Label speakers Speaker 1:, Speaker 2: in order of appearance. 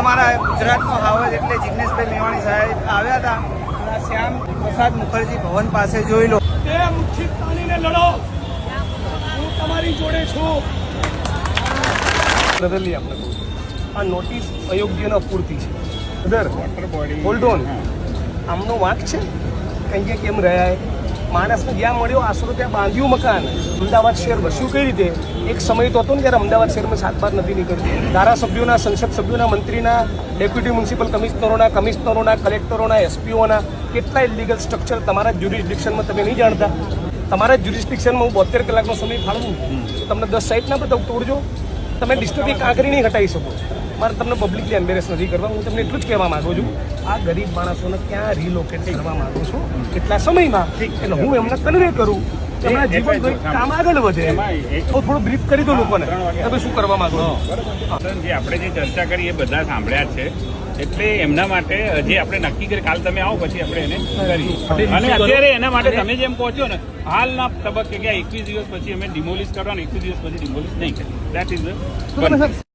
Speaker 1: અમારા ગુજરાતનો હાવજ એટલે જિગ્નેશભાઈ મેવાણી સાહેબ આવ્યા હતા. શ્યામ પ્રસાદ મુખર્જી ભવન પાસે જોઈ લો.
Speaker 2: તે મુઠ્ઠી લડો. હું તમારી જોડે છું.
Speaker 3: બદલી આપણે આ નોટિસ અયોગ્યનો પૂરતી છે. અપૂરતી છે બોડી હોલ્ડ ઓન આમનો વાંક છે? અહીંયા કેમ રહ્યા એ? માણસને જ્યાં મળ્યો આશરો ત્યાં બાંધ્યું મકાન. અમદાવાદ શહેર વસ્યું કઈ રીતે? એક સમય તો હતો ને જ્યારે અમદાવાદ શહેરમાં સાત બાર નથી નીકળતી. ધારાસભ્યોના સંસદ સભ્યોના મંત્રીના ડેપ્યુટી મ્યુનિસિપલ કમિશનરોના કમિશનરોના કલેક્ટરોના એસપીઓના કેટલા ઇલીગલ સ્ટ્રક્ચર તમારા જ્યુરિસ્ડિક્શનમાં તમે નહીં જાણતા. તમારા જ્યુરિસ્ડિક્શનમાં હું બોતેર કલાકનો સમય ફાળવું. તો તમને દસ સાઈડ ના બતાવું તોડજો તમે ડિસ્ટર્બની કાંકરી નહીં હટાવી શકો. મારે તમને પબ્લિકલી એમ્બેરેસ નથી કરવા. હું તમને એટલું જ કહેવા માગું છું. આ ગરીબ માણસોને ક્યાં રિલોકેટ કરવા માંગુ છું? એટલા સમયમાં. એટલે હું એમને કન્વે કરું. એમના જીવન કામ આગળ વધે. તો થોડું બ્રીફ કરી દો લોકોને. તમે શું કરવા માંગો
Speaker 4: જે આપણે જે ચર્ચા કરી એ બધા સાંભળ્યા છે. એટલે એમના માટે હજી આપણે નક્કી કરી કાલ તમે આવો પછી આપણે એને કરીએ. અને અત્યારે એના માટે તમે જેમ પહોંચ્યો ને હાલના તબક્કે કે એકવીસ દિવસ પછી અમે ડિમોલિશ કરવાનું એકવીસ દિવસ પછી ડિમોલિશ નહીં કરીએ. That is